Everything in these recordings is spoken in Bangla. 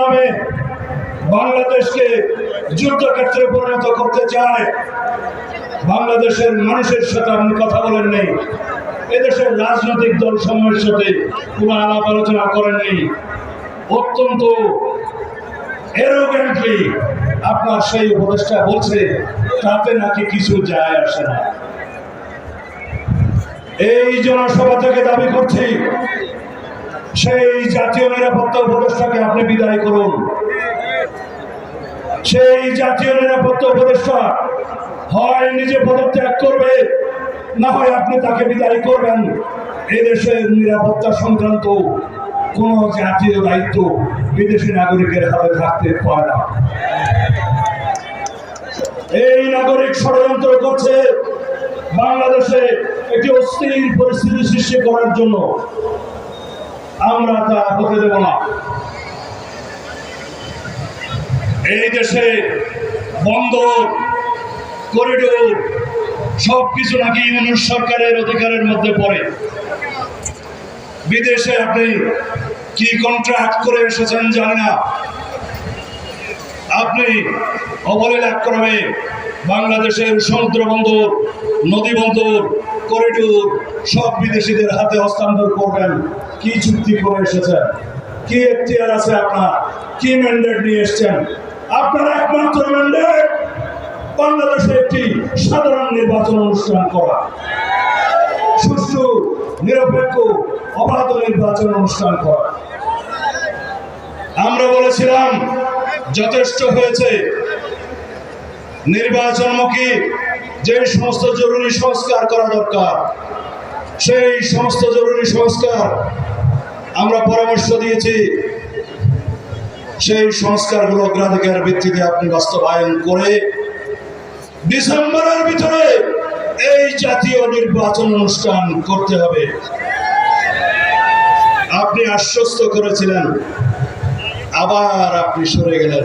নামে বাংলাদেশকে যুদ্ধক্ষেত্রে পরিণত করতে চায়, বাংলাদেশের মানুষের সাথে আপনি কথা বলেন নেই, এদেশের রাজনৈতিক দল সমূহের সাথে কোনো আলাপ আলোচনা করেননি অত্যন্ত এরোগেন্টলি আপনার সেই উপদেষ্টা বলছে, তাতে নাকি কিছু যায় আসে না। এই জনসভা থেকে দাবি করছি সেই জাতীয় নিরাপত্তা উপদেষ্টাকে আপনি বিদায় করুন। সেই জাতীয় নিরাপত্তা উপদেষ্টা হয় নিজে পদত্যাগ করবে, না হয় আপনি তাকে বিদায় করবেন। এদেশের নিরাপত্তা সংক্রান্ত কোন জাতীয় দায়িত্ব বিদেশি নাগরিকের হাতে থাকতে পারে না। এই নাগরিক ষড়যন্ত্র করছে বাংলাদেশে একটি অস্থির পরিস্থিতি সৃষ্টি করার জন্য। আমরা তা হতে দেব না। এই দেশে বন্দর, করিডোর সব কিছু নাকি ইউনিট সরকারের অধিকারের মধ্যে পড়ে। বিদেশে আপনি কি কন্ট্রাক্ট করে এসেছেন জানি না। আপনি অবলীলাক্রমে বাংলাদেশের সমুদ্র বন্দর, নদী বন্দর করিডোর সব বিদেশিদের হাতে হস্তান্তর করবেন। কি চুক্তি করে এসেছেন কি এখতিয়ার আছে আপনার? কি ম্যান্ডেট নিয়ে এসেছেন? আপনার একমাত্র ম্যান্ডেট বাংলাদেশে একটি সাধারণ নির্বাচন অনুষ্ঠান করা। সুষ্ঠু, নিরপেক্ষ, অবাধ নির্বাচন অনুষ্ঠান করা। আমরা বলেছিলাম, যথেষ্ট হয়েছে। নির্বাচনমুখী যে সমস্ত জরুরি সংস্কার করা দরকার, সেই সমস্ত জরুরি সংস্কার আমরা পরামর্শ দিয়েছি। সেই সংস্কারগুলো অগ্রাধিকার ভিত্তিতে আপনি বাস্তবায়ন করে ডিসেম্বরের ভিতরে এই জাতীয় নির্বাচন অনুষ্ঠান করতে হবে। আপনি আশ্বস্ত করেছিলেন, আবার আপনি সরে গেলেন।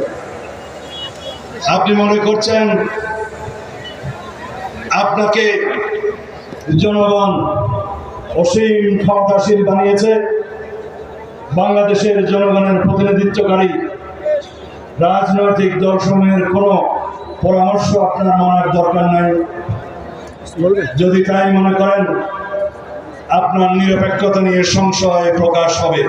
আপনি মনে করছেন আপনাকে জনগণ অসীম ক্ষমতাশীল বানিয়েছে। বাংলাদেশের জনগণের প্রতিনিধিত্বকারী রাজনৈতিক দল দলসমূহের কোনো পরামর্শ আপনার মানার দরকার নাই। যদি তাই মনে করেন, আপনার নিরপেক্ষতা নিয়ে সংশয় প্রকাশ হবে।